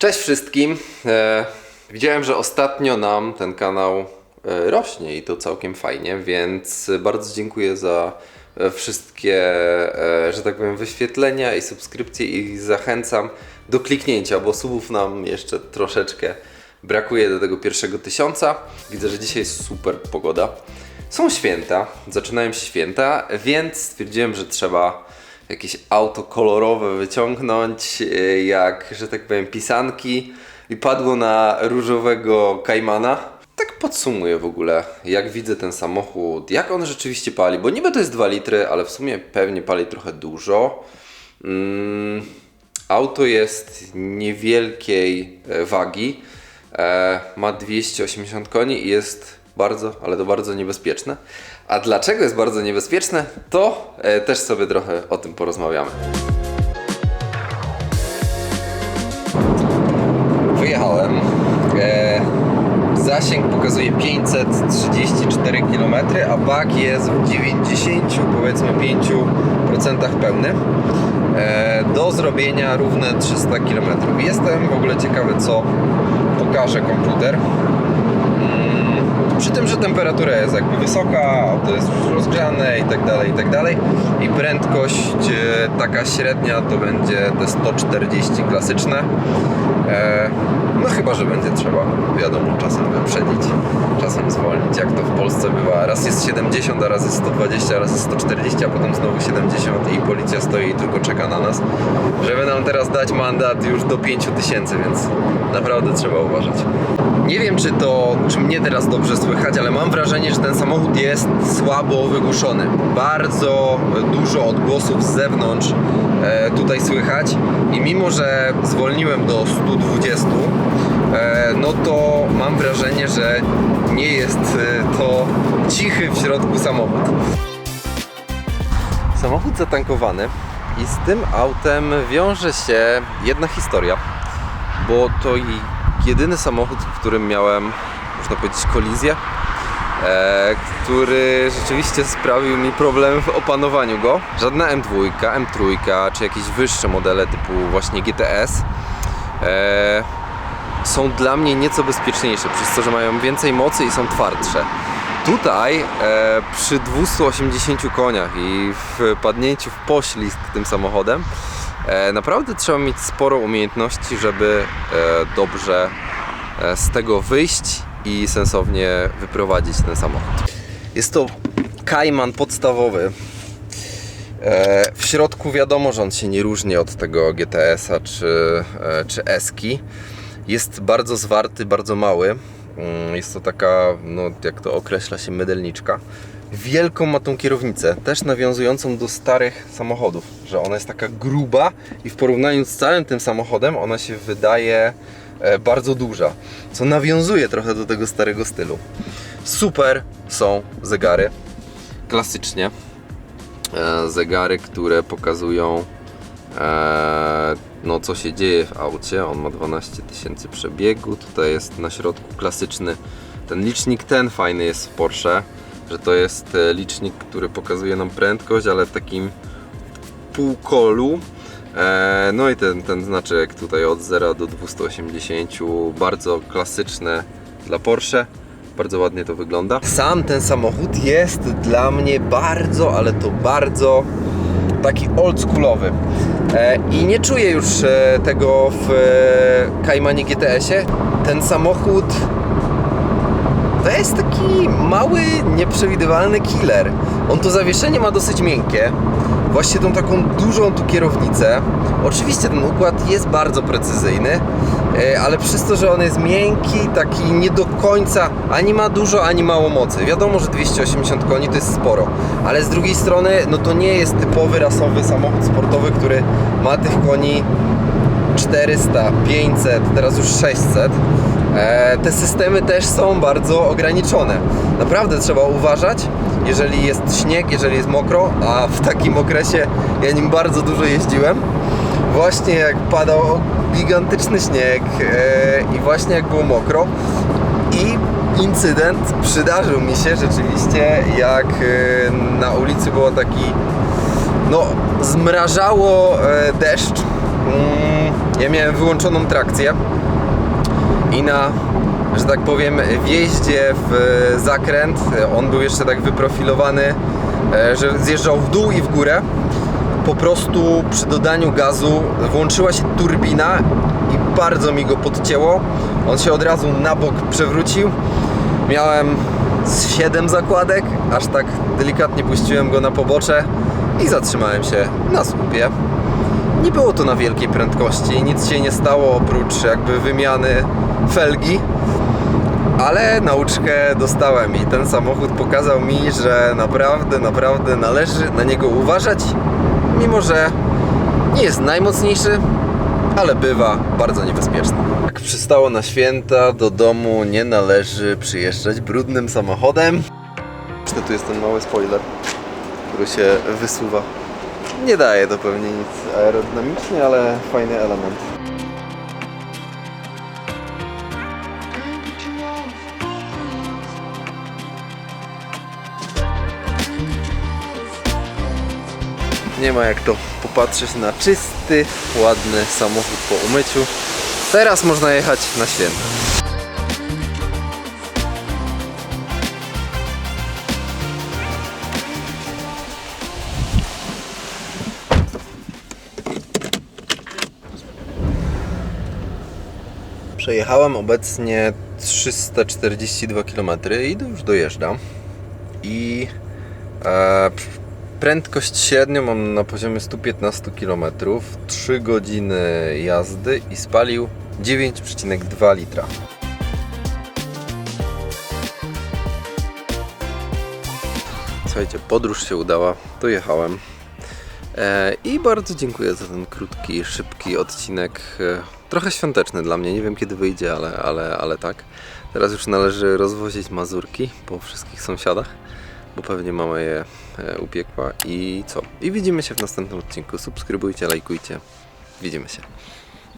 Cześć wszystkim. E, widziałem, że ostatnio nam ten kanał e, rośnie i to całkiem fajnie, więc bardzo dziękuję za e, wszystkie, że tak powiem, wyświetlenia i subskrypcje i zachęcam do kliknięcia, bo subów nam jeszcze troszeczkę brakuje do tego pierwszego tysiąca. Widzę, że dzisiaj jest super pogoda. Są święta, zaczynają się święta, więc stwierdziłem, że trzeba jakieś auto kolorowe wyciągnąć, e, jak, że tak powiem, pisanki i padło na różowego Kaimana. Tak podsumuję w ogóle, jak widzę ten samochód, jak on rzeczywiście pali, bo niby to jest 2 litry, ale w sumie pewnie pali trochę dużo. Mm, auto jest niewielkiej e, wagi, e, ma 280 koni i jest bardzo, ale to bardzo niebezpieczne. A dlaczego jest bardzo niebezpieczne, to e, też sobie trochę o tym porozmawiamy. Wyjechałem. E, zasięg pokazuje 534 km, a bak jest w 90 powiedzmy 5% pełny. E, do zrobienia równe 300 km. Jestem w ogóle ciekawy, co pokaże komputer. Przy tym, że temperatura jest jakby wysoka, auto jest już rozgrzane i tak dalej, i tak dalej. I prędkość e, taka średnia to będzie te 140 klasyczne. E, no chyba, że będzie trzeba, wiadomo, czasem wyprzedzić, czasem zwolnić, jak to w Polsce bywa. Raz jest 70, a raz jest 120, a raz jest 140, a potem znowu 70 i policja stoi i tylko czeka na nas, żeby nam teraz dać mandat już do 5000, więc naprawdę trzeba uważać. Nie wiem, czy to, czy mnie teraz dobrze słychać, ale mam wrażenie, że ten samochód jest słabo wygłuszony. Bardzo dużo odgłosów z zewnątrz e, tutaj słychać i mimo, że zwolniłem do 120, e, no to mam wrażenie, że nie jest e, to cichy w środku samochód. Samochód zatankowany i z tym autem wiąże się jedna historia, bo to i jedyny samochód, w którym miałem, można powiedzieć, kolizję, e, który rzeczywiście sprawił mi problem w opanowaniu go. Żadna M2, M3 czy jakieś wyższe modele typu właśnie GTS e, są dla mnie nieco bezpieczniejsze, przez to, że mają więcej mocy i są twardsze. Tutaj e, przy 280 koniach i w padnięciu w poślizg tym samochodem naprawdę trzeba mieć sporo umiejętności, żeby e, dobrze e, z tego wyjść i sensownie wyprowadzić ten samochód. Jest to Kajman podstawowy. E, W środku wiadomo, że on się nie różni od tego GTS-a czy, e, czy Eski. Jest bardzo zwarty, bardzo mały. Mm, Jest to taka, no jak to określa się, mydelniczka. Wielką ma tą kierownicę, też nawiązującą do starych samochodów, że ona jest taka gruba i w porównaniu z całym tym samochodem ona się wydaje e, bardzo duża, co nawiązuje trochę do tego starego stylu. Super są zegary, klasycznie. E, zegary, które pokazują e, no, co się dzieje w aucie. On ma 12 tysięcy przebiegu. Tutaj jest na środku klasyczny ten licznik. Ten fajny jest w Porsche, że to jest e, licznik, który pokazuje nam prędkość, ale w takim półkolu. E, no i ten, ten znaczek tutaj od 0 do 280, bardzo klasyczne dla Porsche. Bardzo ładnie to wygląda. Sam ten samochód jest dla mnie bardzo, ale to bardzo taki oldschoolowy. E, I nie czuję już tego w e, Kaimanie GTS-ie. Ten samochód to jest taki mały, nieprzewidywalny killer. On to zawieszenie ma dosyć miękkie. Właśnie tą taką dużą tu kierownicę. Oczywiście ten układ jest bardzo precyzyjny, e, ale przez to, że on jest miękki, taki nie do końca ani ma dużo, ani mało mocy. Wiadomo, że 280 koni to jest sporo, ale z drugiej strony, no to nie jest typowy rasowy samochód sportowy, który ma tych koni 400, 500, teraz już 600. E, te systemy też są bardzo ograniczone. Naprawdę trzeba uważać, jeżeli jest śnieg, jeżeli jest mokro, a w takim okresie ja nim bardzo dużo jeździłem. Właśnie jak padał gigantyczny śnieg e, i właśnie jak było mokro i incydent przydarzył mi się rzeczywiście, jak e, na ulicy było taki no, zmrażało deszcz. mm, ja miałem wyłączoną trakcję i na, że tak powiem, wjeździe w zakręt, on był jeszcze tak wyprofilowany, e, że zjeżdżał w dół i w górę. Po prostu przy dodaniu gazu włączyła się turbina i bardzo mi go podcięło. On się od razu na bok przewrócił. Miałem z 7 zakładek, aż tak delikatnie puściłem go na pobocze i zatrzymałem się na słupie. Nie było to na wielkiej prędkości, nic się nie stało oprócz jakby wymiany felgi, ale nauczkę dostałem i ten samochód pokazał mi, że naprawdę, naprawdę należy na niego uważać, mimo że nie jest najmocniejszy, ale bywa bardzo niebezpieczny. Jak przystało na święta, do domu nie należy przyjeżdżać brudnym samochodem. Jeszcze tu jest ten mały spoiler, który się wysuwa. Nie daje to pewnie nic aerodynamicznie, ale fajny element. Nie ma jak to popatrzeć na czysty, ładny samochód po umyciu. Teraz można jechać na święta. Przejechałem obecnie 342 km i już dojeżdżam. I e, prędkość średnią mam na poziomie 115 km, 3 godziny jazdy i spalił 9,2 litra. Słuchajcie, podróż się udała, dojechałem. E, I bardzo dziękuję za ten krótki, szybki odcinek. E, trochę świąteczny dla mnie, nie wiem kiedy wyjdzie, ale, ale, ale tak. Teraz już należy rozwozić mazurki po wszystkich sąsiadach, bo pewnie mama je e, upiekła. I co? I widzimy się w następnym odcinku. Subskrybujcie, lajkujcie. Widzimy się.